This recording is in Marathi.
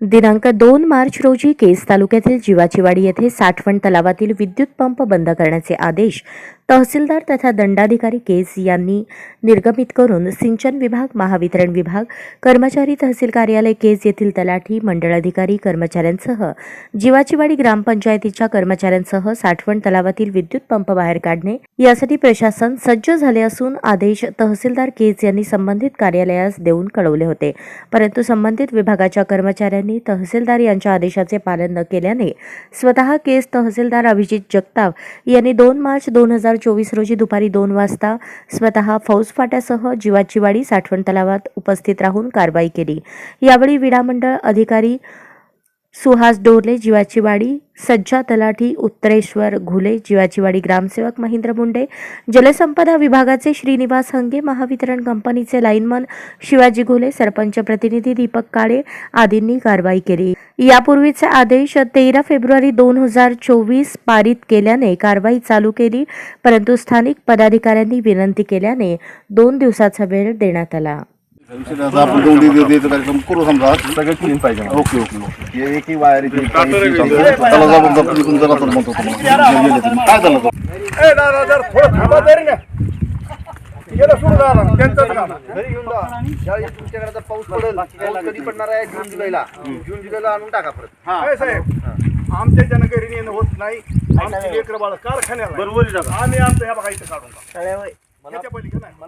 दिनांक दोन मार्च रोजी केस तालुक्यातील जिवाचीवाडी येथे साठवण तलावातील विद्युत पंप बंद करण्याचे आदेश तहसीलदार तथा दंडाधिकारी केस यांनी निर्गमित करून सिंचन विभाग महावितरण विभाग कर्मचारी तहसील कार्यालय केस येथील तलाठी मंडळ अधिकारी कर्मचाऱ्यांसह जिवाचीवाडी ग्रामपंचायतीच्या कर्मचाऱ्यांसह साठवण तलावातील विद्युत पंप बाहेर काढणे यासाठी प्रशासन सज्ज झाले असून आदेश तहसीलदार केस यांनी संबंधित कार्यालयास देऊन कळवले होते. परंतु संबंधित विभागाच्या कर्मचाऱ्यांनी तहसीलदार यांच्या आदेशाचे पालन न केल्याने स्वतः केस तहसीलदार अभिजित जगताप यांनी दोन मार्च दोन हजार चोवीस रोजी दुपारी दोन वाजता स्वतः फौज फाट्यासह जिवाचीवाडी साठवण तलावात उपस्थित राहून कारवाई केली. यावेळी विडामंडळ अधिकारी सुहास डोरले जिवाचीवाडी सज्जा तलाठी उत्तरेश्वर घुले जिवाचीवाडी ग्रामसेवक महेंद्र मुंडे जलसंपदा विभागाचे श्रीनिवास हंगे महावितरण कंपनीचे लाईनमन शिवाजी घुले सरपंच प्रतिनिधी दीपक काळे आदींनी कारवाई केली. यापूर्वीचे आदेश तेरा फेब्रुवारी दोन हजार चोवीस पारित केल्याने कारवाई चालू केली परंतु स्थानिक पदाधिकाऱ्यांनी विनंती केल्याने दोन दिवसाचा वेळ देण्यात आला. आपण दोन्ही दे- द्यायचा कार्यक्रम करू समजा सगळं क्लीन पाहिजे ओके ओके ओके। एकही वायर इथे त्याला जबाबदार तुम्ही जरा तर म्हणतो तुम्हाला गेले तुम्ही. काय झालं तो? ए दादा जर थोडं थांबा तरी ना। गेलं सुरू दादा त्यांचंच काम. घरी घेऊन जा. ज्यावेळी तुमच्याकडे आता पाऊस पडेल. पाऊस कधी पडणार आहे? जून जुलैला. जून जुलैला आणून टाका परत. काय साहेब आमच्या होत नाही. आमची लेकरं बाळ कारखान्याला बरोबर आम्ही आमचं ह्या बघा इथं काढून पलीकडे नाही. मला